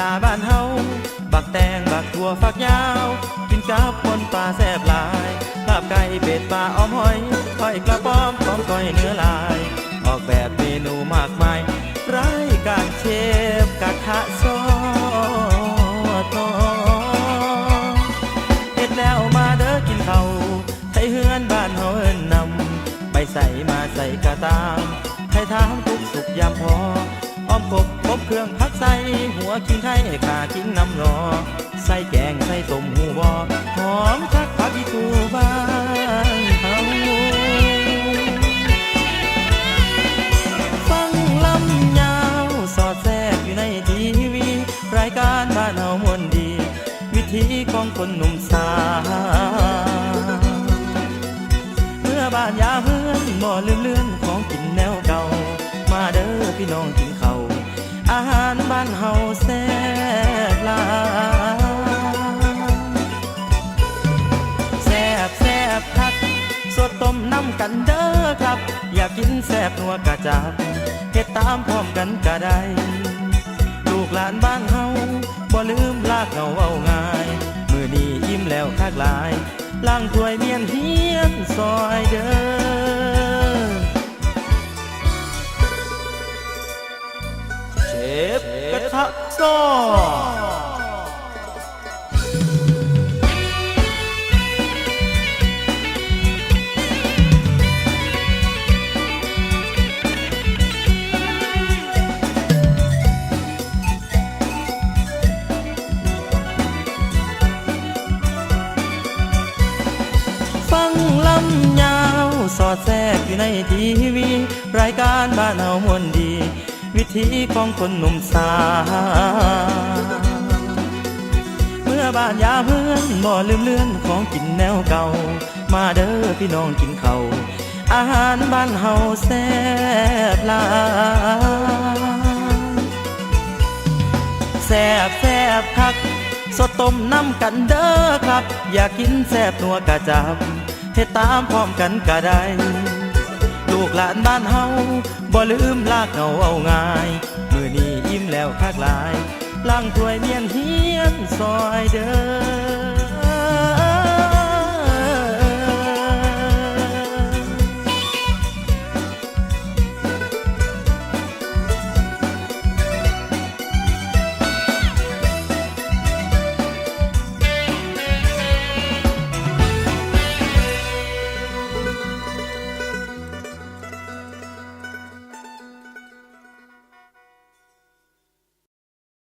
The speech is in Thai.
ลาบ้านเฮา บักแตงบักถั่วฝักยาว กินกับปนปลาแซ่บหลายลาบไก่เป็ดปลาอ้อมหอยหอยกระป๋อมของก้อยเนื้อลาย ออกแบบเมนูมากมายรายการเชฟกระทะซอตอเฮ็ดแล้วมาเด้อกินเขาไทยเฮือนบ้านเฮาเอิ้นนำไปใส่มาใส่กระตามไทยทามทุกสุกยามพออ้อมกบ บเครื่องพักใส่หัวขิงไทยขาขิงน้ำรอ ใส่แกงใส่ต้มหูบอหอมคักผักอีตูบ้านเฮาฟังลำยาวสอดแทรกอยู่ในทีวี รายการบ้านเฮามวลดี วิธีของคนหนุ่มสาวเมื่อบ้านยาเพื่อนบ่ลืมเลือนของกินแน อยากกินแซ่บนัวกะจับเฮ็ดตามพร้อมกันก็ได้ ลูกหลานบ้านเฮาบ่ลืมลากเราเอาง่าย มือนี้ยิ้มแล้วคักหลายล้างถ้วยเมียนเฮียนซอยเด้อเชฟกระทะซอ แทรกอยู่ในทีวี รายการบ้านเฮามวลดี วิธีของคนหนุ่มสาว เมื่อบ้านยาเพื่อนบ่ลืมเลือนของกินแนวเก่า มาเด้อพี่น้องกินเขาอาหารบ้านเฮาแซ่บหลายแซ่บแซ่บคัก สดต้มน้ำกันเด้อครับ อยากกินแซ่บนัวกะจับ เฮ็ดตามพร้อมกันก็ได้ลูกหลานบ้านเฮาบ่ลืมลากเงาเอาง่ายมือนี้อิ่มแล้วคักหลายล้างถ้วยเมียนเฮียนซอยเด้อ